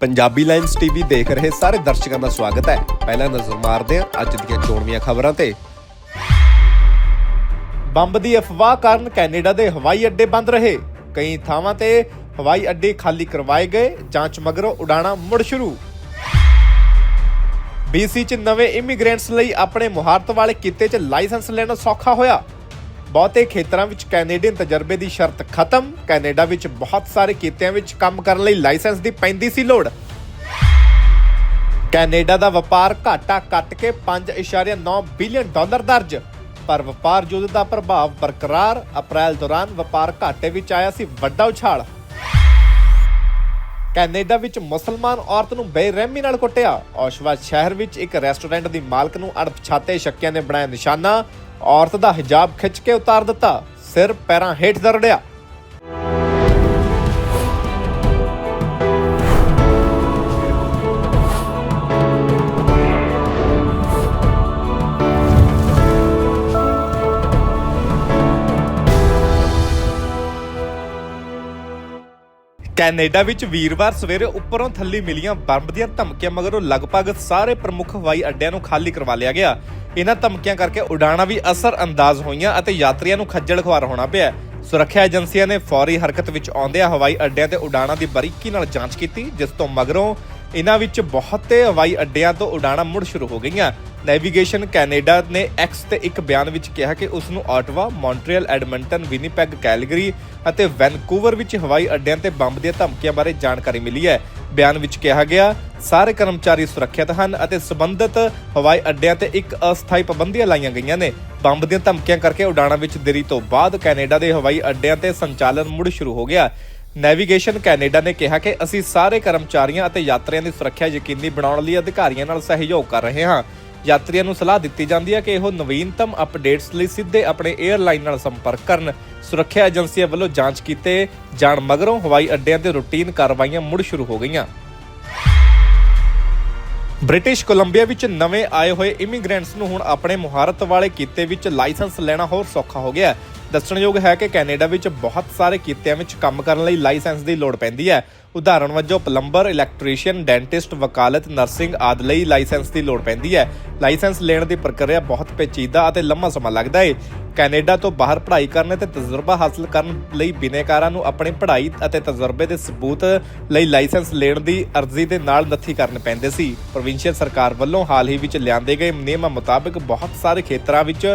Punjabi lines TV ਦੇਖ ਰਹੇ ਸਾਰੇ ਦਰਸ਼ਕਾਂ ਦਾ ਸਵਾਗਤ ਹੈ। ਪਹਿਲਾਂ ਨਜ਼ਰ ਮਾਰਦੇ ਹਾਂ ਅੱਜ ਦੀਆਂ ਚੋਣਵੀਆਂ ਖਬਰਾਂ ਤੇ। ਬੰਬ ਦੀ ਅਫਵਾਹ ਕਾਰਨ ਕੈਨੇਡਾ ਦੇ ਹਵਾਈ ਅੱਡੇ ਬੰਦ ਰਹੇ। ਕਈ ਥਾਵਾਂ ਤੇ ਹਵਾਈ ਅੱਡੇ ਖਾਲੀ ਕਰਵਾਏ ਗਏ, ਜਾਂਚ ਮਗਰੋਂ ਉਡਾਣਾ ਮੁੜ ਸ਼ੁਰੂ। BC ਚ ਨਵੇਂ ਇਮੀਗ੍ਰੈਂਟਸ ਲਈ ਆਪਣੇ ਮੁਹਾਰਤ ਵਾਲੇ ਕਿੱਤੇ 'ਚ ਲਾਇਸੈਂਸ ਲੈਣਾ ਸੌਖਾ ਹੋਇਆ। ਬਹੁਤੇ ਖੇਤਰਾਂ ਵਿੱਚ ਕੈਨੇਡੀਅਨ ਤਜਰਬੇ ਦੀ ਸ਼ਰਤ ਖਤਮ। ਕੈਨੇਡਾ ਵਿੱਚ ਬਹੁਤ ਸਾਰੇ ਕਿੱਤਿਆਂ ਵਿੱਚ ਕੰਮ ਕਰਨ ਲਈ ਲਾਇਸੈਂਸ ਦੀ ਪੈਂਦੀ ਸੀ ਲੋੜ। ਕੈਨੇਡਾ ਦਾ ਵਪਾਰ ਘਾਟਾ ਕੱਟ ਕੇ 5.9 ਬਿਲੀਅਨ ਡਾਲਰ ਦਰਜ। ਪਰ ਵਪਾਰ ਯੁੱਧ ਦਾ ਪ੍ਰਭਾਵ ਬਰਕਰਾਰ, ਅਪ੍ਰੈਲ ਦੌਰਾਨ ਵਪਾਰ ਘਾਟੇ ਵਿੱਚ ਆਇਆ ਸੀ ਵੱਡਾ ਉਛਾਲ। ਕੈਨੇਡਾ ਵਿੱਚ ਮੁਸਲਮਾਨ ਔਰਤ ਨੂੰ ਬੇਰਹਿਮੀ ਨਾਲ ਕੁੱਟਿਆ। ਔਸ਼ਵਾ ਸ਼ਹਿਰ ਵਿੱਚ ਇੱਕ ਰੈਸਟੋਰੈਂਟ ਦੀ ਮਾਲਕ ਨੂੰ ਅਣਪਛਾਤੇ ਸ਼ੱਕੀਆਂ ਨੇ ਬਣਾਇਆ ਨਿਸ਼ਾਨਾ। ਔਰਤ ਦਾ ਹਿਜਾਬ ਖਿੱਚ ਕੇ ਉਤਾਰ ਦਿੱਤਾ। ਸਿਰ ਪੈਰਾਂ ਹੇਠ ਦਰੜਿਆ। ਕੈਨੇਡਾ ਵਿੱਚ ਵੀਰਵਾਰ ਸਵੇਰੇ ਉੱਪਰੋਂ ਥੱਲੇ ਮਿਲੀਆਂ ਬੰਬ ਦੀਆਂ ਧਮਕੀਆਂ ਮਗਰੋਂ ਲਗਭਗ ਸਾਰੇ ਪ੍ਰਮੁੱਖ ਹਵਾਈ ਅੱਡਿਆਂ ਨੂੰ ਖਾਲੀ ਕਰਵਾ ਲਿਆ ਗਿਆ। ਇਹਨਾਂ ਧਮਕੀਆਂ ਕਰਕੇ ਉਡਾਣਾਂ ਵੀ ਅਸਰ ਅੰਦਾਜ਼ ਹੋਈਆਂ ਅਤੇ ਯਾਤਰੀਆਂ ਨੂੰ ਖੱਜਲ ਖੁਆਰ ਹੋਣਾ ਪਿਆ। ਸੁਰੱਖਿਆ ਏਜੰਸੀਆਂ ਨੇ ਫੌਰੀ ਹਰਕਤ ਵਿੱਚ ਆਉਂਦਿਆਂ ਹਵਾਈ ਅੱਡਿਆਂ ਤੇ ਉਡਾਣਾਂ ਦੀ ਬਰੀਕੀ ਨਾਲ ਜਾਂਚ ਕੀਤੀ, ਜਿਸ ਤੋਂ ਮਗਰੋਂ ਇਹਨਾਂ ਵਿੱਚ ਬਹੁਤੇ ਹਵਾਈ ਅੱਡਿਆਂ ਤੋਂ ਉਡਾਣਾਂ ਮੁੜ ਸ਼ੁਰੂ ਹੋ ਗਈਆਂ। ਨੈਵੀਗੇਸ਼ਨ ਕੈਨੇਡਾ ਨੇ ਐਕਸ ਤੇ ਇੱਕ ਬਿਆਨ ਵਿੱਚ ਕਿਹਾ ਕਿ ਉਸ ਨੂੰ Ottawa Montreal Edmonton Winnipeg Calgary ਅਤੇ ਵੈਨਕੂਵਰ ਵਿੱਚ ਹਵਾਈ ਅੱਡਿਆਂ ਤੇ ਬੰਬ ਦੀਆਂ ਧਮਕੀਆਂ ਬਾਰੇ ਜਾਣਕਾਰੀ ਮਿਲੀ ਹੈ। ਬਿਆਨ ਵਿੱਚ ਕਿਹਾ ਗਿਆ, ਸਾਰੇ ਕਰਮਚਾਰੀ ਸੁਰੱਖਿਅਤ ਹਨ ਅਤੇ ਸਬੰਧਤ ਹਵਾਈ ਅੱਡਿਆਂ ਤੇ ਇੱਕ ਅਸਥਾਈ ਪਾਬੰਦੀਆਂ ਲਾਈਆਂ ਗਈਆਂ ਨੇ। ਬੰਬ ਦੀਆਂ ਧਮਕੀਆਂ ਕਰਕੇ ਉਡਾਣਾਂ ਵਿੱਚ ਦੇਰੀ ਤੋਂ ਬਾਅਦ ਕੈਨੇਡਾ ਦੇ ਹਵਾਈ ਅੱਡਿਆਂ ਤੇ ਸੰਚਾਲਨ ਮੁੜ ਸ਼ੁਰੂ ਹੋ ਗਿਆ। ਨੈਵੀਗੇਸ਼ਨ ਕੈਨੇਡਾ ਨੇ ਕਿਹਾ ਕਿ ਅਸੀਂ ਸਾਰੇ ਕਰਮਚਾਰੀਆਂ ਅਤੇ ਯਾਤਰੀਆਂ ਦੀ ਸੁਰੱਖਿਆ ਯਕੀਨੀ ਬਣਾਉਣ ਲਈ ਅਧਿਕਾਰੀਆਂ ਨਾਲ ਸਹਿਯੋਗ ਕਰ ਰਹੇ ਹਾਂ। ਯਾਤਰੀਆਂ ਨੂੰ ਸਲਾਹ ਦਿੱਤੀ ਜਾਂਦੀ ਹੈ ਕਿ ਉਹ ਨਵੀਨਤਮ ਅਪਡੇਟਸ ਲਈ ਸਿੱਧੇ ਆਪਣੇ 에ਅਰਲਾਈਨ ਨਾਲ ਸੰਪਰਕ ਕਰਨ। ਸੁਰੱਖਿਆ ਏਜੰਸੀਆਂ ਵੱਲੋਂ ਜਾਂਚ ਕੀਤੇ ਜਾਣ ਮਗਰੋਂ ਹਵਾਈ ਅੱਡਿਆਂ ਤੇ ਰੂਟੀਨ ਕਾਰਵਾਈਆਂ ਮੁੜ ਸ਼ੁਰੂ ਹੋ ਗਈਆਂ। ਬ੍ਰਿਟਿਸ਼ ਕੋਲੰਬੀਆ ਵਿੱਚ ਨਵੇਂ ਆਏ ਹੋਏ ਇਮੀਗ੍ਰੈਂਟਸ ਨੂੰ ਹੁਣ ਆਪਣੇ ਮੁਹਾਰਤ ਵਾਲੇ ਕਿੱਤੇ ਵਿੱਚ ਲਾਇਸੈਂਸ ਲੈਣਾ ਹੋਰ ਸੌਖਾ ਹੋ ਗਿਆ ਦੱਸਣਯੋਗ ਹੈ ਕਿ ਕੈਨੇਡਾ ਵਿੱਚ ਬਹੁਤ ਸਾਰੇ ਕਿੱਤਿਆਂ ਵਿੱਚ ਕੰਮ ਕਰਨ ਲਈ ਲਾਇਸੈਂਸ ਦੀ ਲੋੜ ਪੈਂਦੀ ਹੈ। ਉਦਾਹਰਣ ਵਜੋਂ, ਪਲੰਬਰ, ਇਲੈਕਟ੍ਰੀਸ਼ੀਅਨ, ਡੈਂਟਿਸਟ, ਵਕਾਲਤ, ਨਰਸਿੰਗ ਆਦਿ ਲਈ ਲਾਇਸੈਂਸ ਦੀ ਲੋੜ ਪੈਂਦੀ ਹੈ। ਲਾਇਸੈਂਸ ਲੈਣ ਦੀ ਪ੍ਰਕਿਰਿਆ ਬਹੁਤ ਪੇਚੀਦਾ ਅਤੇ ਲੰਮਾ ਸਮਾਂ ਲੱਗਦਾ ਹੈ ਕੈਨੇਡਾ ਤੋਂ ਬਾਹਰ ਪੜ੍ਹਾਈ ਕਰਨ ਅਤੇ ਤਜਰਬਾ ਹਾਸਲ ਕਰਨ ਲਈ ਬਿਨੇਕਾਰਾਂ ਨੂੰ ਆਪਣੀ ਪੜ੍ਹਾਈ ਅਤੇ ਤਜਰਬੇ ਦੇ ਸਬੂਤ ਲਈ ਲਾਇਸੈਂਸ ਲੈਣ ਦੀ ਅਰਜ਼ੀ ਦੇ ਨਾਲ ਨੱਥੀ ਕਰਨ ਪੈਂਦੇ ਸੀ। ਪ੍ਰੋਵਿੰਸ਼ੀਅਲ ਸਰਕਾਰ ਵੱਲੋਂ ਹਾਲ ਹੀ ਵਿੱਚ ਲਿਆਂਦੇ ਗਏ ਨਿਯਮਾਂ ਮੁਤਾਬਕ ਬਹੁਤ ਸਾਰੇ ਖੇਤਰਾਂ ਵਿੱਚ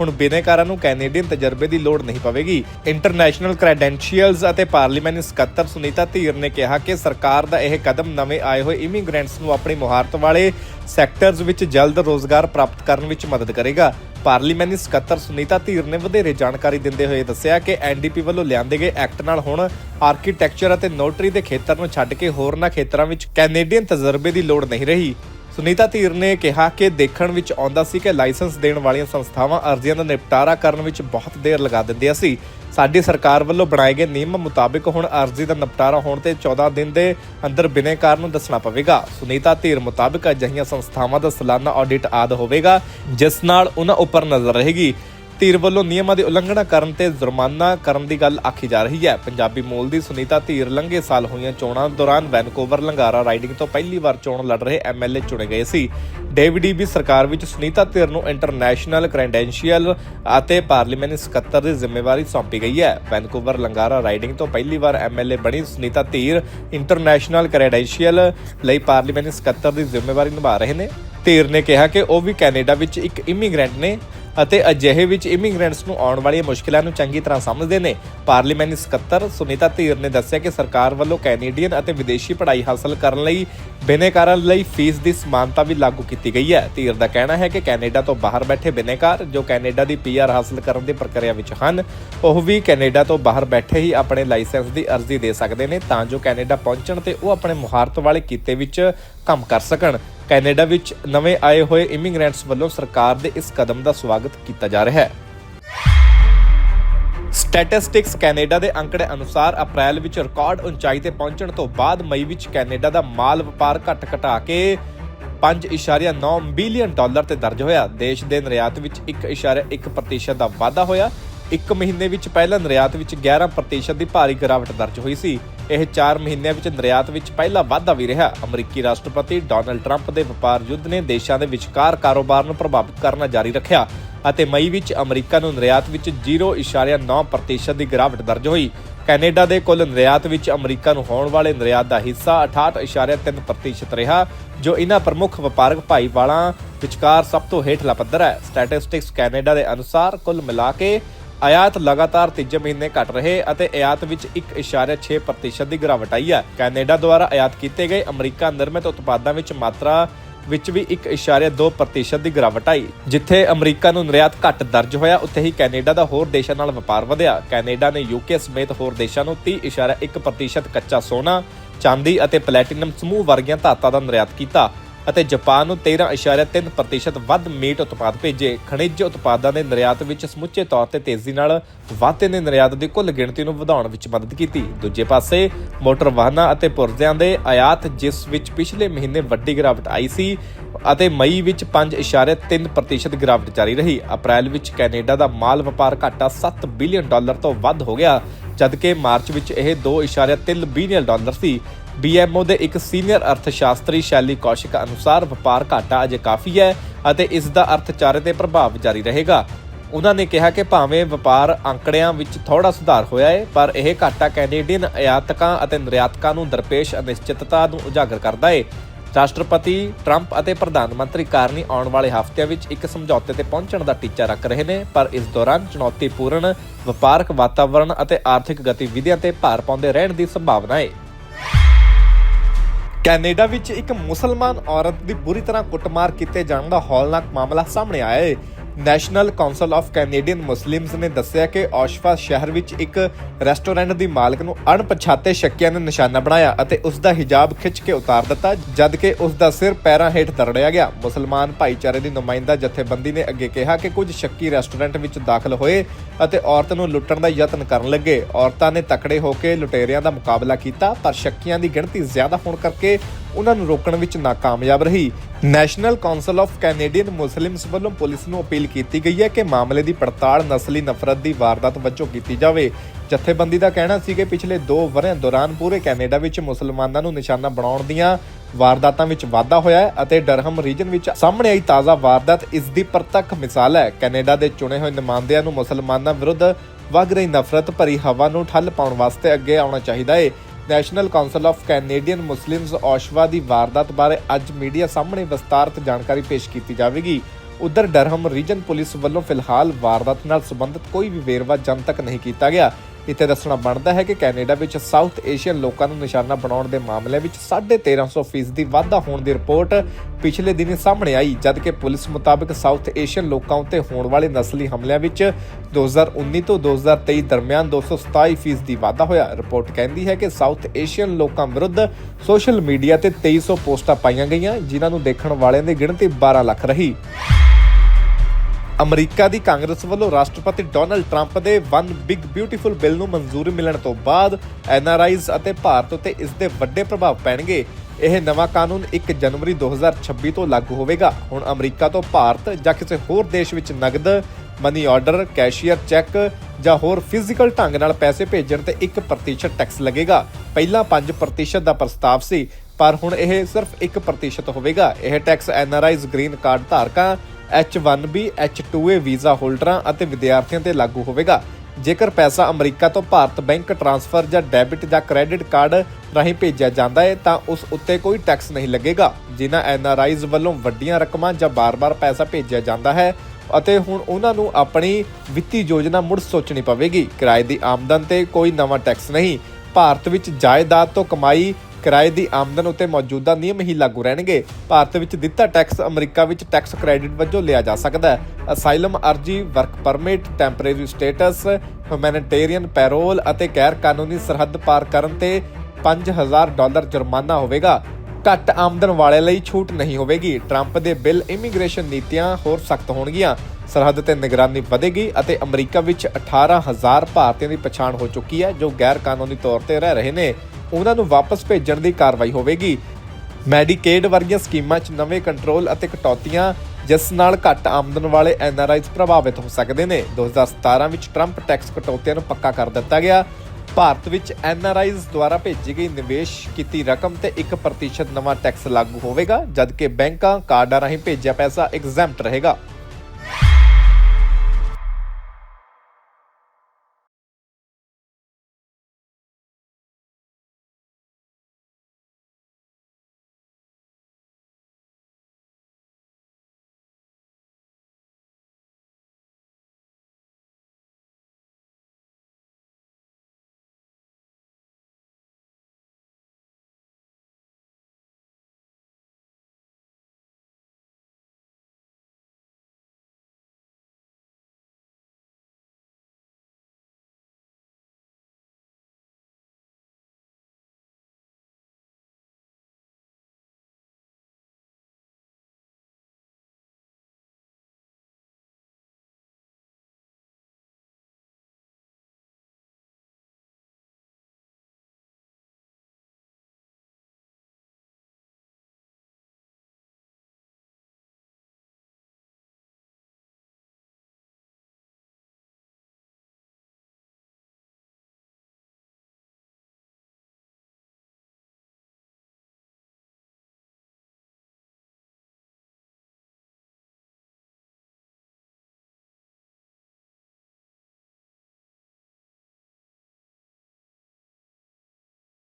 ਹੁਣ ਬਿਨੇਕਾਰਾਂ ਨੂੰ ਕੈਨੇਡੀਅਨ ਤਜਰਬੇ ਦੀ ਲੋੜ ਨਹੀਂ ਪਵੇਗੀ। ਇੰਟਰਨੈਸ਼ਨਲ ਕ੍ਰੈਡੈਂਸ਼ੀਅਲਸ ਅਤੇ ਪਾਰਲੀਮੈਂਟ ਸਕੱਤਰ ਸੁਨੀਤਾ ਧੀਰ ਨੇ ਕਿਹਾ ਕਿ ਸਰਕਾਰ ਦਾ ਇਹ ਕਦਮ ਨਵੇਂ ਆਏ ਹੋਏ ਇਮੀਗ੍ਰੈਂਟਸ ਨੂੰ ਆਪਣੀ ਮੁਹਾਰਤ ਵਾਲੇ ਸੈਕਟਰਜ਼ ਵਿੱਚ ਜਲਦ ਰੋਜ਼ਗਾਰ ਪ੍ਰਾਪਤ ਕਰਨ ਵਿੱਚ ਮਦਦ ਕਰੇਗਾ। ਪਾਰਲੀਮੈਂਟ ਸਕੱਤਰ ਸੁਨੀਤਾ ਧੀਰ ਨੇ ਵਧੇਰੇ ਜਾਣਕਾਰੀ ਦਿੰਦੇ ਹੋਏ ਦੱਸਿਆ ਕਿ ਐਨਡੀਪੀ ਵੱਲੋਂ ਲਿਆਂਦੇ ਗਏ ਐਕਟ ਨਾਲ ਹੁਣ ਆਰਕੀਟੈਕਚਰ ਅਤੇ ਨੋਟਰੀ ਦੇ ਖੇਤਰ ਨੂੰ ਛੱਡ ਕੇ ਹੋਰਨਾਂ ਖੇਤਰਾਂ ਵਿੱਚ ਕੈਨੇਡੀਅਨ ਤਜਰਬੇ ਦੀ ਲੋੜ ਨਹੀਂ ਰਹੀ। ਸੁਨੀਤਾ ਧੀਰ ਨੇ ਕਿਹਾ ਕਿ ਦੇਖਣ ਵਿੱਚ ਆਉਂਦਾ ਸੀ ਕਿ ਲਾਇਸੈਂਸ ਦੇਣ ਵਾਲੀਆਂ ਸੰਸਥਾਵਾਂ ਅਰਜ਼ੀਆਂ ਦਾ ਨਿਪਟਾਰਾ ਕਰਨ ਵਿੱਚ ਬਹੁਤ ਦੇਰ ਲਗਾ ਦਿੰਦੀਆਂ ਸੀ। ਸਾਡੀ ਸਰਕਾਰ ਵੱਲੋਂ ਬਣਾਏ ਗਏ ਨਿਯਮ ਮੁਤਾਬਕ ਹੁਣ ਅਰਜ਼ੀ ਦਾ ਨਿਪਟਾਰਾ ਹੋਣ ਤੇ 14 ਦਿਨ ਦੇ ਅੰਦਰ ਬਿਨੇਕਾਰ ਨੂੰ ਦੱਸਣਾ ਪਵੇਗਾ। ਸੁਨੀਤਾ ਧੀਰ ਮੁਤਾਬਕ ਅਜਿਹੀਆਂ ਸੰਸਥਾਵਾਂ ਦਾ ਸਾਲਾਨਾ ਆਡਿਟ ਆਦ ਹੋਵੇਗਾ, ਜਿਸ ਨਾਲ ਉਹਨਾਂ ਉੱਪਰ ਨਜ਼ਰ ਰਹੇਗੀ। ਧੀਰ ਵੱਲੋਂ ਨਿਯਮਾਂ ਦੀ ਉਲੰਘਣਾ ਕਰਨ ਤੇ ਜੁਰਮਾਨਾ ਕਰਨ ਦੀ ਗੱਲ ਆਖੀ ਜਾ ਰਹੀ ਹੈ। ਪੰਜਾਬੀ ਮੂਲ ਦੀ ਸੁਨੀਤਾ ਧੀਰ ਲੰਘੇ ਸਾਲ ਹੋਈਆਂ ਚੋਣਾਂ ਦੌਰਾਨ ਵੈਨਕੂਵਰ, ਲੰਗਾਰਾ, ਰਾਈਡਿੰਗ ਤੋਂ ਪਹਿਲੀ ਵਾਰ ਚੋਣ ਲੜ ਰਹੇ ਐਮਐਲਏ ਚੁਣੇ ਗਏ ਸੀ। ਡੇਵਿਡੀ ਸਰਕਾਰ ਵਿੱਚ ਸੁਨੀਤਾ ਧੀਰ ਨੂੰ ਇੰਟਰਨੈਸ਼ਨਲ ਕ੍ਰੈਡੈਂਸ਼ੀਅਲ ਅਤੇ ਪਾਰਲੀਮੈਂਟ ਸਕੱਤਰ ਦੀ ਜ਼ਿੰਮੇਵਾਰੀ ਸੌਂਪੀ ਗਈ ਹੈ। ਵੈਨਕੂਵਰ, ਲੰਗਾਰਾ, ਰਾਈਡਿੰਗ ਤੋਂ ਪਹਿਲੀ ਵਾਰ ਐਮਐਲਏ ਬਣੀ ਸੁਨੀਤਾ ਧੀਰ ਇੰਟਰਨੈਸ਼ਨਲ ਕ੍ਰੈਡੈਂਸ਼ੀਅਲ ਲਈ ਪਾਰਲੀਮੈਂਟ ਸਕੱਤਰ ਦੀ ਜ਼ਿੰਮੇਵਾਰੀ ਨਿਭਾ ਰਹੇ ਨੇ। ਧੀਰ ਨੇ ਕਿਹਾ ਕਿ ਉਹ ਵੀ ਕੈਨੇਡਾ ਵਿੱਚ ਇੱਕ ਇਮੀਗ੍ਰੈਂਟ ਨੇ ਅਤੇ ਅਜਿਹੇ ਵਿੱਚ ਇਮੀਗ੍ਰੈਂਟਸ ਨੂੰ ਆਉਣ ਵਾਲੀਆਂ ਮੁਸ਼ਕਲਾਂ ਨੂੰ ਚੰਗੀ ਤਰ੍ਹਾਂ ਸਮਝਦੇ ਨੇ। ਪਾਰਲੀਮੈਂਟ ਸਕੱਤਰ ਸੁਨੀਤਾ ਧੀਰ ਨੇ ਦੱਸਿਆ ਕਿ ਸਰਕਾਰ ਵੱਲੋਂ ਕੈਨੇਡੀਅਨ ਅਤੇ ਵਿਦੇਸ਼ੀ ਪੜ੍ਹਾਈ ਹਾਸਲ ਕਰਨ ਲਈ, ਬਿਨੇਕਾਰਾਂ ਲਈ ਫੀਸ ਦੀ ਸਮਾਨਤਾ ਵੀ ਲਾਗੂ ਕੀਤੀ ਗਈ ਹੈ। ਧੀਰ ਦਾ ਕਹਿਣਾ ਹੈ ਕਿ ਕੈਨੇਡਾ ਤੋਂ ਬਾਹਰ ਬੈਠੇ ਬਿਨੇਕਾਰ ਜੋ ਕੈਨੇਡਾ ਦੀ ਪੀਆਰ ਹਾਸਲ ਕਰਨ ਦੀ ਪ੍ਰਕਿਰਿਆ ਵਿੱਚ ਹਨ, ਉਹ ਵੀ ਕੈਨੇਡਾ ਤੋਂ ਬਾਹਰ ਬੈਠੇ ਹੀ ਆਪਣੇ ਲਾਇਸੈਂਸ ਦੀ ਅਰਜ਼ੀ ਦੇ ਸਕਦੇ ਨੇ ਤਾਂ ਜੋ ਕੈਨੇਡਾ ਪਹੁੰਚਣ ਤੇ ਉਹ ਆਪਣੇ ਮੁਹਾਰਤ ਵਾਲੇ ਕਿੱਤੇ ਵਿੱਚ ਕੰਮ ਕਰ ਸਕਣ। ਕੈਨੇਡਾ ਵਿੱਚ ਨਵੇਂ ਆਏ ਹੋਏ ਇਮੀਗ੍ਰੈਂਟਸ ਵੱਲੋਂ ਸਰਕਾਰ ਦੇ ਇਸ ਕਦਮ ਦਾ ਸਵਾਗਤ ਕੀਤਾ ਜਾ ਰਿਹਾ ਹੈ। ਸਟੈਟਿਸਟਿਕਸ ਕੈਨੇਡਾ ਦੇ ਅੰਕੜੇ ਅਨੁਸਾਰ ਅਪ੍ਰੈਲ ਵਿੱਚ ਰਿਕਾਰਡ ਉਚਾਈ ਤੇ ਪਹੁੰਚਣ ਤੋਂ ਬਾਅਦ ਮਈ ਵਿੱਚ ਕੈਨੇਡਾ ਦਾ ਮਾਲ ਵਪਾਰ ਘਟ ਘਟਾ ਕੇ 5.9 ਬਿਲੀਅਨ ਡਾਲਰ ਤੇ ਦਰਜ ਹੋਇਆ। ਦੇਸ਼ ਦੇ ਨਿਰਯਾਤ ਵਿੱਚ 1.1% ਦਾ ਵਾਧਾ ਹੋਇਆ। ਇੱਕ ਮਹੀਨੇ ਵਿੱਚ ਪਹਿਲਾ ਨਿਰਯਾਤ ਵਿੱਚ 11% ਦੀ ਭਾਰੀ ਗਿਰਾਵਟ ਦਰਜ ਹੋਈ ਸੀ। ਇਹ 4 ਮਹੀਨਿਆਂ ਵਿੱਚ ਨਿਰਯਾਤ ਵਿੱਚ ਪਹਿਲਾ ਵਾਧਾ ਵੀ ਰਿਹਾ। ਅਮਰੀਕੀ ਰਾਸ਼ਟਰਪਤੀ ਡੋਨਲਡ ਟਰੰਪ ਦੇ ਵਪਾਰ ਯੁੱਧ ਨੇ ਦੇਸ਼ਾਂ ਦੇ ਵਿਚਕਾਰ ਕਾਰੋਬਾਰ ਨੂੰ ਪ੍ਰਭਾਵਿਤ ਕਰਨਾ ਜਾਰੀ ਰੱਖਿਆ ਅਤੇ ਮਈ ਵਿੱਚ ਅਮਰੀਕਾ ਨੂੰ ਨਿਰਯਾਤ ਵਿੱਚ 0.9% ਦੀ ਗਿਰਾਵਟ ਦਰਜ ਹੋਈ। ਕੈਨੇਡਾ ਦੇ ਕੁੱਲ ਨਿਰਯਾਤ ਵਿੱਚ ਅਮਰੀਕਾ ਨੂੰ ਹੋਣ ਵਾਲੇ ਨਿਰਯਾਤ ਦਾ ਹਿੱਸਾ 68.3% ਰਿਹਾ, ਜੋ ਇਹਨਾਂ ਪ੍ਰਮੁੱਖ ਵਪਾਰਕ ਭਾਈਵਾਲਾਂ ਵਿਚਕਾਰ ਸਭ ਤੋਂ ਹੇਠਲਾ ਪੱਧਰ ਹੈ। ਸਟੈਟਿਸਟਿਕਸ ਕੈਨੇਡਾ ਦੇ ਅਨੁਸਾਰ ਕੁੱਲ ਮਿਲਾ ਕੇ ਆਯਾਤ ਲਗਾਤਾਰ ਤੀਜੇ ਮਹੀਨੇ ਘਟ ਰਹੇ ਅਤੇ ਆਯਾਤ ਵਿੱਚ 1.6% ਦੀ ਗਿਰਾਵਟ ਆਈ ਹੈ। ਕੈਨੇਡਾ ਦੁਆਰਾ ਆਯਾਤ ਕੀਤੇ ਗਏ ਅਮਰੀਕਾ ਨਿਰਮਿਤ ਉਤਪਾਦਾਂ ਵਿੱਚ ਮਾਤਰਾ ਵਿੱਚ ਵੀ 1.2% ਦੀ ਗਿਰਾਵਟ ਆਈ, ਜਿੱਥੇ ਅਮਰੀਕਾ ਨੂੰ ਨਿਰਯਾਤ ਘੱਟ ਦਰਜ ਹੋਇਆ, ਉੱਥੇ ਹੀ ਕੈਨੇਡਾ ਦਾ ਹੋਰ ਦੇਸ਼ਾਂ ਨਾਲ ਵਪਾਰ ਵਧਿਆ। ਕੈਨੇਡਾ ਨੇ ਯੂਕੇ ਸਮੇਤ ਹੋਰ ਦੇਸ਼ਾਂ ਨੂੰ 30.1% ਕੱਚਾ ਸੋਨਾ, ਚਾਂਦੀ ਅਤੇ ਪਲੈਟੀਨਮ ਸਮੂਹ ਵਰਗੀਆਂ ਧਾਤਾਂ ਦਾ ਨਿਰਯਾਤ ਕੀਤਾ। ਅਤੇ ਜਾਪਾਨ ਨੂੰ 13.3% ਵੱਧ ਮੀਟ ਉਤਪਾਦ ਭੇਜੇ। ਖਣਿਜ ਉਤਪਾਦਾਂ ਦੇ ਨਿਰਯਾਤ ਵਿੱਚ ਸਮੁੱਚੇ ਤੌਰ ਤੇ ਤੇਜ਼ੀ ਨਾਲ ਵਾਧੇ ਨੇ ਨਿਰਯਾਤ ਦੀ ਕੁੱਲ ਗਿਣਤੀ ਨੂੰ ਵਧਾਉਣ ਵਿੱਚ ਮਦਦ ਕੀਤੀ। ਦੂਜੇ ਪਾਸੇ, ਮੋਟਰ ਵਾਹਨਾਂ ਅਤੇ ਪੁਰਜ਼ਿਆਂ ਦੇ ਆਯਾਤ, ਜਿਸ ਵਿੱਚ ਪਿਛਲੇ ਮਹੀਨੇ ਵੱਡੀ ਗਿਰਾਵਟ ਆਈ ਸੀ ਅਤੇ ਮਈ ਵਿੱਚ 5.3% ਗਿਰਾਵਟ ਜਾਰੀ ਰਹੀ। ਅਪ੍ਰੈਲ ਵਿੱਚ ਕੈਨੇਡਾ ਦਾ ਮਾਲ ਵਪਾਰ ਘਾਟਾ 7 ਬਿਲੀਅਨ ਡਾਲਰ ਤੋਂ ਵੱਧ ਹੋ ਗਿਆ। ਜਦਕਿ ਮਾਰਚ ਵਿੱਚ ਇਹ 2.3 ਬਿਲੀਅਨ ਡਾਲਰ ਸੀ BMO ਦੇ ਇੱਕ ਸੀਨੀਅਰ ਅਰਥਸ਼ਾਸਤਰੀ ਸ਼ੈਲੀ ਕੌਸ਼ਿਕ ਅਨੁਸਾਰ ਵਪਾਰ ਘਾਟਾ ਅਜੇ ਕਾਫੀ ਹੈ ਅਤੇ ਇਸ ਦਾ ਅਰਥਚਾਰੇ ਤੇ ਪ੍ਰਭਾਵ ਜਾਰੀ ਰਹੇਗਾ। ਉਹਨਾਂ ਨੇ ਕਿਹਾ ਕਿ ਭਾਵੇਂ ਵਪਾਰ ਅੰਕੜਿਆਂ ਵਿੱਚ ਥੋੜਾ ਸੁਧਾਰ ਹੋਇਆ ਹੈ, ਪਰ ਇਹ ਘਾਟਾ ਕੈਨੇਡੀਅਨ ਆਯਾਤਕਾਂ ਅਤੇ ਨਿਰਯਾਤਕਾਂ ਨੂੰ ਦਰਪੇਸ਼ ਅਨਿਸ਼ਚਿਤਤਾ ਨੂੰ ਉਜਾਗਰ ਕਰਦਾ ਹੈ। ਰਾਸ਼ਟਰਪਤੀ ਟਰੰਪ ਅਤੇ ਪ੍ਰਧਾਨ ਮੰਤਰੀ ਕਾਰਨੀ ਆਉਣ ਵਾਲੇ ਹਫ਼ਤਿਆਂ ਵਿੱਚ ਇੱਕ ਸਮਝੌਤੇ ਤੇ ਪਹੁੰਚਣ ਦਾ ਟੀਚਾ ਰੱਖ ਰਹੇ ਨੇ, ਪਰ ਇਸ ਦੌਰਾਨ ਚੁਣੌਤੀਪੂਰਨ ਵਪਾਰਕ ਵਾਤਾਵਰਣ ਅਤੇ ਆਰਥਿਕ ਗਤੀਵਿਧੀਆਂ ਤੇ ਭਾਰ ਪਾਉਂਦੇ ਰਹਿਣ ਦੀ ਸੰਭਾਵਨਾ ਹੈ ਕੈਨੇਡਾ ਵਿੱਚ ਇੱਕ ਮੁਸਲਮਾਨ ਔਰਤ ਦੀ ਬੁਰੀ ਤਰ੍ਹਾਂ ਕੁੱਟਮਾਰ ਕੀਤੇ ਜਾਣ ਦਾ ਹੌਲਨਾਕ ਮਾਮਲਾ ਸਾਹਮਣੇ ਆਇਆ ਹੈ National Council of Canadian Muslims ਨੇ ਦੱਸਿਆ ਕਿ ਔਸ਼ਫਾ ਸ਼ਹਿਰ ਵਿੱਚ ਇੱਕ ਰੈਸਟੋਰੈਂਟ ਦੀ ਮਾਲਕ ਨੂੰ ਅਣਪਛਾਤੇ ਸ਼ੱਕੀਆਂ ਨੇ ਨਿਸ਼ਾਨਾ ਬਣਾਇਆ ਅਤੇ ਉਸ ਦਾ ਹਿਜਾਬ ਖਿੱਚ ਕੇ ਉਤਾਰ ਦਿੱਤਾ, ਜਦ ਕਿ ਉਸ ਦਾ ਸਿਰ ਪੈਰਾਂ ਹੇਠ ਦਰੜਿਆ ਗਿਆ। ਮੁਸਲਮਾਨ ਭਾਈਚਾਰੇ ਦੀ ਨੁਮਾਇੰਦਾ ਜਥੇਬੰਦੀ ਨੇ ਅੱਗੇ ਕਿਹਾ ਕਿ ਕੁਝ ਸ਼ੱਕੀ ਰੈਸਟੋਰੈਂਟ ਵਿੱਚ ਦਾਖਲ ਹੋਏ ਅਤੇ ਔਰਤ ਨੂੰ ਲੁੱਟਣ ਦਾ ਯਤਨ ਕਰਨ ਲੱਗੇ। ਔਰਤਾਂ ਨੇ ਤਕੜੇ ਹੋ ਕੇ ਲੁਟੇਰਿਆਂ ਦਾ ਮੁਕਾਬਲਾ ਕੀਤਾ, ਪਰ ਸ਼ੱਕੀਆਂ ਦੀ ਗਿਣਤੀ ਜ਼ਿਆਦਾ ਹੋਣ ਕਰਕੇ ਉਹਨਾਂ ਨੂੰ ਰੋਕਣ ਵਿੱਚ ਨਾਕਾਮਯਾਬ ਰਹੀ। National council of Canadian Muslims ਵੱਲੋਂ ਪੁਲਿਸ ਨੂੰ ਅਪੀਲ ਕੀਤੀ ਗਈ ਹੈ ਕਿ ਮਾਮਲੇ ਦੀ ਪੜਤਾਲ ਨਸਲੀ ਨਫ਼ਰਤ ਦੀ ਵਾਰਦਾਤ ਵਜੋਂ ਕੀਤੀ ਜਾਵੇ। ਜਥੇਬੰਦੀ ਦਾ ਕਹਿਣਾ ਸੀ ਕਿ ਪਿਛਲੇ 2 ਵਰਿਆਂ ਦੌਰਾਨ ਪੂਰੇ ਕੈਨੇਡਾ ਵਿੱਚ ਮੁਸਲਮਾਨਾਂ ਨੂੰ ਨਿਸ਼ਾਨਾ ਬਣਾਉਣ ਦੀਆਂ ਵਾਰਦਾਤਾਂ ਵਿੱਚ ਵਾਧਾ ਹੋਇਆ ਹੈ ਅਤੇ ਡਰਹਮ ਰੀਜਨ ਵਿੱਚ ਸਾਹਮਣੇ ਆਈ ਤਾਜ਼ਾ ਵਾਰਦਾਤ ਇਸ ਦੀ ਪ੍ਰਤੱਖ ਮਿਸਾਲ ਹੈ। ਕੈਨੇਡਾ ਦੇ ਚੁਣੇ ਹੋਏ ਨੁਮਾਇੰਦਿਆਂ ਨੂੰ ਮੁਸਲਮਾਨਾਂ ਵਿਰੁੱਧ ਵਗ ਰਹੀ ਨਫ਼ਰਤ ਭਰੀ ਹਵਾ ਨੂੰ ਠੱਲ ਪਾਉਣ ਵਾਸਤੇ ਅੱਗੇ ਆਉਣਾ ਚਾਹੀਦਾ ਹੈ। National Council of Canadian Muslims Oshawa ਦੀ ਵਾਰਦਾਤ ਬਾਰੇ ਅੱਜ ਮੀਡੀਆ ਸਾਹਮਣੇ ਵਿਸਤਾਰਤ ਜਾਣਕਾਰੀ ਪੇਸ਼ ਕੀਤੀ ਜਾਵੇਗੀ। ਉਧਰ ਡਰਹਮ ਰੀਜਨ ਪੁਲਿਸ ਵੱਲੋਂ ਫਿਲਹਾਲ ਵਾਰਦਾਤ ਨਾਲ ਸੰਬੰਧਿਤ ਕੋਈ ਵੀ ਵੇਰਵਾ ਜਨਤਕ ਨਹੀਂ ਕੀਤਾ ਗਿਆ। ਇੱਥੇ ਦੱਸਣਾ ਬਣਦਾ ਹੈ ਕਿ ਕੈਨੇਡਾ ਵਿੱਚ ਸਾਊਥ ਏਸ਼ੀਅਨ ਲੋਕਾਂ ਨੂੰ ਨਿਸ਼ਾਨਾ ਬਣਾਉਣ ਦੇ ਮਾਮਲੇ ਵਿੱਚ 1350% ਦੀ ਵਾਧਾ ਹੋਣ ਦੀ ਰਿਪੋਰਟ ਪਿਛਲੇ ਦਿਨੀ ਸਾਹਮਣੇ ਆਈ ਜਦਕਿ ਪੁਲਿਸ ਮੁਤਾਬਕ ਸਾਊਥ ਏਸ਼ੀਅਨ ਲੋਕਾਂ ਉੱਤੇ ਹੋਣ ਵਾਲੇ ਨਸਲੀ ਹਮਲਿਆਂ ਵਿੱਚ 2019 ਤੋਂ 2023 ਦਰਮਿਆਨ 227% ਦੀ ਵਾਧਾ ਹੋਇਆ। ਰਿਪੋਰਟ ਕਹਿੰਦੀ ਹੈ ਕਿ ਸਾਊਥ ਏਸ਼ੀਅਨ ਲੋਕਾਂ ਵਿਰੁੱਧ ਸੋਸ਼ਲ ਮੀਡੀਆ ਤੇ 2300 ਪੋਸਟਾਂ ਪਾਈਆਂ ਗਈਆਂ, ਜਿਨ੍ਹਾਂ ਨੂੰ ਦੇਖਣ ਵਾਲਿਆਂ ਦੀ ਗਿਣਤੀ 12 ਲੱਖ ਰਹੀ। ਅਮਰੀਕਾ ਦੀ ਕਾਂਗਰਸ ਵੱਲੋਂ ਰਾਸ਼ਟਰਪਤੀ ਡੋਨਲਡ ਟਰੰਪ ਦੇ ਵਨ ਬਿਗ ਬਿਊਟੀਫੁਲ ਬਿੱਲ ਨੂੰ ਮਨਜ਼ੂਰੀ ਮਿਲਣ ਤੋਂ ਬਾਅਦ ਐਨਆਰਆਈਜ਼ ਅਤੇ ਭਾਰਤ ਉਤੇ ਇਸ ਦੇ ਵੱਡੇ ਪ੍ਰਭਾਵ ਪੈਣਗੇ। ਇਹ ਨਵਾਂ ਕਾਨੂੰਨ 1 ਜਨਵਰੀ 2026 ਤੋਂ ਲਾਗੂ ਹੋਵੇਗਾ। ਹੁਣ ਅਮਰੀਕਾ ਤੋਂ ਭਾਰਤ ਜਾਂ ਕਿਸੇ ਹੋਰ ਦੇਸ਼ ਵਿੱਚ ਨਗਦ, ਮਨੀ ਆਰਡਰ, ਕੈਸ਼ੀਅਰ ਚੈੱਕ ਜਾਂ ਹੋਰ ਫਿਜ਼ੀਕਲ ਢੰਗ ਨਾਲ ਪੈਸੇ ਭੇਜਣ ਤੇ 1% ਟੈਕਸ ਲੱਗੇਗਾ। ਪਹਿਲਾਂ 5% ਦਾ ਪ੍ਰਸਤਾਵ ਸੀ, ਪਰ ਹੁਣ ਇਹ ਸਿਰਫ 1% ਹੋਵੇਗਾ। ਇਹ ਟੈਕਸ ਐਨਆਰਆਈਜ਼ ਗ੍ਰੀਨ ਕਾਰਡ ਧਾਰਕਾਂ H1B H2A ਵੀਜ਼ਾ ਹੋਲਡਰਾਂ ਅਤੇ ਵਿਦਿਆਰਥੀਆਂ ਤੇ ਲਾਗੂ ਹੋਵੇਗਾ। ਜੇਕਰ ਪੈਸਾ ਅਮਰੀਕਾ ਤੋਂ ਭਾਰਤ ਬੈਂਕ ਟ੍ਰਾਂਸਫਰ ਜਾਂ ਡੈਬਿਟ ਜਾਂ ਕ੍ਰੈਡਿਟ ਕਾਰਡ ਰਾਹੀਂ ਭੇਜਿਆ ਜਾਂਦਾ ਹੈ, ਤਾਂ ਉਸ ਉੱਤੇ ਕੋਈ ਟੈਕਸ ਨਹੀਂ ਲੱਗੇਗਾ। ਜਿਨ੍ਹਾਂ ਐਨਆਰਆਈਜ਼ ਵੱਲੋਂ ਵੱਡੀਆਂ ਰਕਮਾਂ ਜਾਂ ਬਾਰ-ਬਾਰ ਪੈਸਾ ਭੇਜਿਆ ਜਾਂਦਾ ਹੈ ਅਤੇ ਹੁਣ ਉਹਨਾਂ ਨੂੰ ਆਪਣੀ ਵਿੱਤੀ ਯੋਜਨਾ ਮੁੜ ਸੋਚਣੀ ਪਵੇਗੀ। ਕਿਰਾਏ ਦੀ ਆਮਦਨ ਤੇ ਕੋਈ ਨਵਾਂ ਟੈਕਸ ਨਹੀਂ। ਭਾਰਤ ਵਿੱਚ ਜਾਇਦਾਦ ਤੋਂ ਕਮਾਈ ਕਿਰਾਏ ਦੀ ਆਮਦਨ ਉੱਤੇ ਮੌਜੂਦਾ ਨਿਯਮ ਹੀ ਲਾਗੂ ਰਹਿਣਗੇ। ਭਾਰਤ ਵਿੱਚ ਦਿੱਤਾ ਟੈਕਸ ਅਮਰੀਕਾ ਵਿੱਚ ਟੈਕਸ ਕ੍ਰੈਡਿਟ ਵਜੋਂ ਲਿਆ ਜਾ ਸਕਦਾ ਹੈ। ਅਸਾਈਲਮ ਅਰਜੀ, work permit, temporary status humanitarian parole ਅਤੇ ਗੈਰ ਕਾਨੂੰਨੀ ਸਰਹੱਦ ਪਾਰ ਕਰਨ ਤੇ 5000 ਡਾਲਰ ਜੁਰਮਾਨਾ ਹੋਵੇਗਾ। ਘੱਟ ਆਮਦਨ ਵਾਲੇ ਲਈ ਛੂਟ ਨਹੀਂ ਹੋਵੇਗੀ। ਟਰੰਪ ਦੇ ਬਿੱਲ ਇਮੀਗ੍ਰੇਸ਼ਨ ਨੀਤੀਆਂ ਹੋਰ ਸਖਤ ਹੋਣਗੀਆਂ। ਸਰਹੱਦ ਤੇ ਨਿਗਰਾਨੀ ਵਧੇਗੀ ਅਤੇ ਅਮਰੀਕਾ ਵਿੱਚ 18000 ਭਾਰਤੀਆਂ ਦੀ ਪਛਾਣ ਹੋ ਚੁੱਕੀ ਹੈ, ਜੋ ਗੈਰ ਕਾਨੂੰਨੀ ਤੌਰ ਤੇ ਰਹਿ ਰਹੇ ਨੇ। ਉਹਨਾਂ ਨੂੰ ਵਾਪਸ ਭੇਜਣ ਦੀ ਕਾਰਵਾਈ ਹੋਵੇਗੀ। ਮੈਡੀਕੇਡ ਵਰਗੀਆਂ ਸਕੀਮਾਂ 'ਚ ਨਵੇਂ ਕੰਟਰੋਲ ਅਤੇ ਕਟੌਤੀਆਂ, ਜਿਸ ਨਾਲ ਘੱਟ ਆਮਦਨ ਵਾਲੇ ਐਨਆਰਆਈਜ਼ ਪ੍ਰਭਾਵਿਤ ਹੋ ਸਕਦੇ ਨੇ। 2017 ਵਿੱਚ ਟਰੰਪ ਟੈਕਸ ਕਟੌਤੀਆਂ ਨੂੰ ਪੱਕਾ ਕਰ ਦਿੱਤਾ ਗਿਆ। ਭਾਰਤ ਵਿੱਚ ਐਨਆਰਆਈਜ਼ ਦੁਆਰਾ ਭੇਜੀ ਗਈ ਨਿਵੇਸ਼ ਕੀਤੀ ਰਕਮ ਤੇ 1% ਨਵਾਂ ਟੈਕਸ ਲਾਗੂ ਹੋਵੇਗਾ, ਜਦਕਿ ਬੈਂਕਾਂ ਕਾਰਡਾਂ ਰਾਹੀਂ ਭੇਜਿਆ ਪੈਸਾ ਐਗਜ਼ੈਂਪਟ ਰਹੇਗਾ।